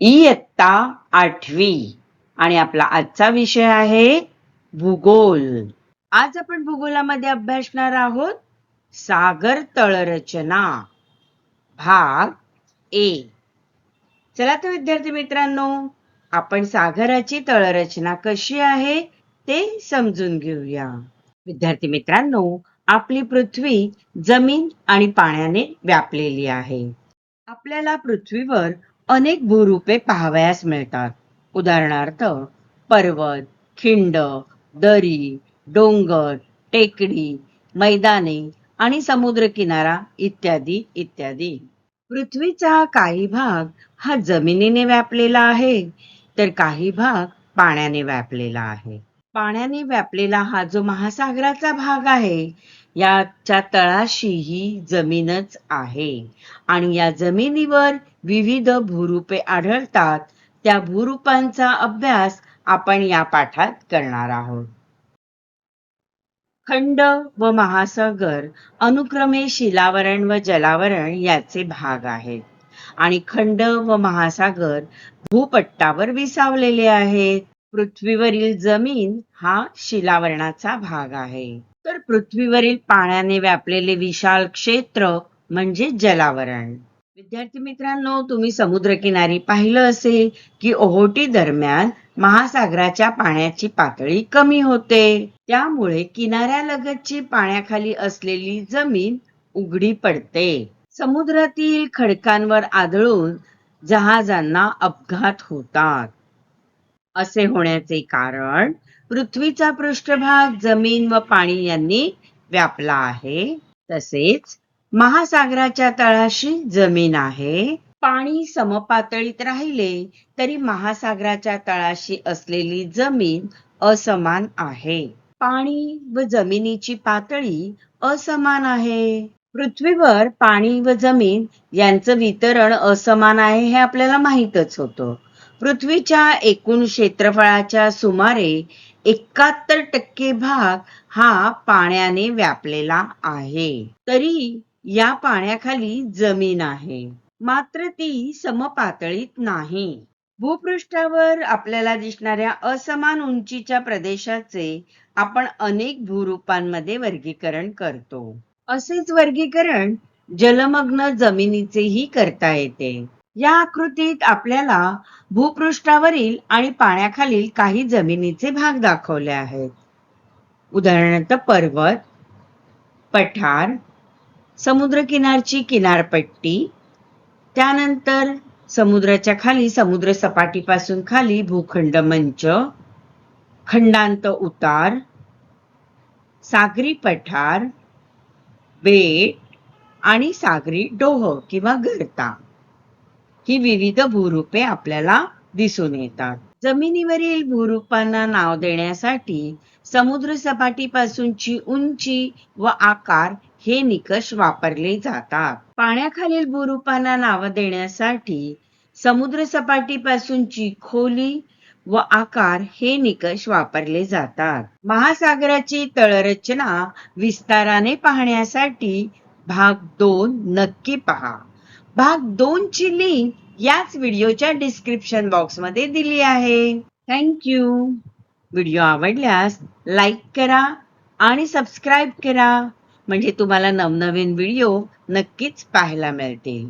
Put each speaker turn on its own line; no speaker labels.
इयत्ता आठवी. आणि आपला आजचा विषय आहे भूगोल. आज आपण भूगोलामध्ये अभ्यासणार आहोत सागर तळरचना भाग ए. चला तर विद्यार्थी मित्रांनो आपण सागराची तळरचना कशी आहे ते समजून घेऊया. विद्यार्थी मित्रांनो आपली पृथ्वी जमीन आणि पाण्याने व्यापलेली आहे. आपल्याला पृथ्वीवर अनेक भूरूपे पाहावयास मिळतात. उदाहरणार्थ पर्वत खिंड दरी डोंगर टेकडी मैदाने आणि समुद्रकिनारा इत्यादी इत्यादी. पृथ्वीचा काही भाग हा जमिनीने व्यापलेला आहे तर काही भाग पाण्याने व्यापलेला आहे. पाण्याने व्यापलेला हा जो महासागराचा भाग आहे याच्या तळाशी ही जमीनच आहे. आणि या जमिनीवर विविध भूरूपे आढळतात. त्या भूरूपांचा अभ्यास आपण या पाठात करणार आहोत. खंड व महासागर अनुक्रमे शिलावरण व जलावरण याचे भाग आहेत. आणि खंड व महासागर भूपट्टावर विसावलेले आहेत. पृथ्वीवरील जमीन हा शिलावरणाचा भाग आहे. तर पृथ्वीवरील पाण्याने व्यापलेले विशाल क्षेत्र म्हणजे जलावरण. विद्यार्थी मित्रांनो तुम्ही समुद्रकिनारी पाहिलं असेल की ओहोटी दरम्यान महासागराच्या पाण्याची पातळी कमी होते. त्यामुळे किनाऱ्यालगतची पाण्याखाली असलेली जमीन उघडी पडते. समुद्रातील खडकांवर आदळून जहाजांना अपघात होतात. असे होण्याचे कारण पृथ्वीचा पृष्ठभाग जमीन व पाणी यांनी व्यापला आहे. तसेच महासागराच्या तळाशी जमीन आहे. पाणी समपातळीत राहिले तरी महासागराच्या तळाशी असलेली जमीन असमान आहे. पाणी व जमिनीची पातळी असमान आहे. पृथ्वीवर पाणी व जमीन यांचं वितरण असमान आहे हे आपल्याला माहीतच होतं. पृथ्वीच्या एकूण क्षेत्रफळाच्या सुमारे एकाहत्तर टक्के भाग हा पाण्याने व्यापलेला आहे. तरी या पाण्याखाली जमीन आहे. मात्र ती समपातळीत नाही. भूपृष्ठावर आपल्याला दिसणाऱ्या असमान उंचीच्या प्रदेशाचे आपण अनेक भूरूपांमध्ये वर्गीकरण करतो. असेच वर्गीकरण जलमग्न जमिनीचेही करता येते. या आकृतीत आपल्याला भूपृष्ठावरील आणि पाण्याखालील काही जमिनीचे भाग दाखवले आहेत. उदाहरणार्थ पर्वत पठार समुद्रकिनारची किनारपट्टी त्यानंतर समुद्राच्या खाली समुद्र सपाटीपासून खाली भूखंड मंच खंडांत उतार सागरी पठार बेट आणि सागरी डोह किंवा गर्ता. ही विविध भूरूपे आपल्याला दिसून येतात. जमिनीवरील भूरूपांना नाव देण्यासाठी समुद्र सपाटीपासूनची उंची व आकार हे निकष वापरले जातात. पाण्याखालील भूरूपांना नाव देण्यासाठी समुद्र सपाटीपासूनची खोली व आकार हे निकष वापरले जातात. महासागराची तळरचना विस्ताराने पाहण्यासाठी भाग दोन नक्की पहा. भाग दोन ची लिंक याच व्हिडिओच्या डिस्क्रिप्शन बॉक्समध्ये दिली आहे. थँक्यू व्हिडिओ आवडल्यास लाईक करा आणि सबस्क्राईब करा. म्हणजे तुम्हाला नवनवीन व्हिडिओ नक्कीच पाहायला मिळतील.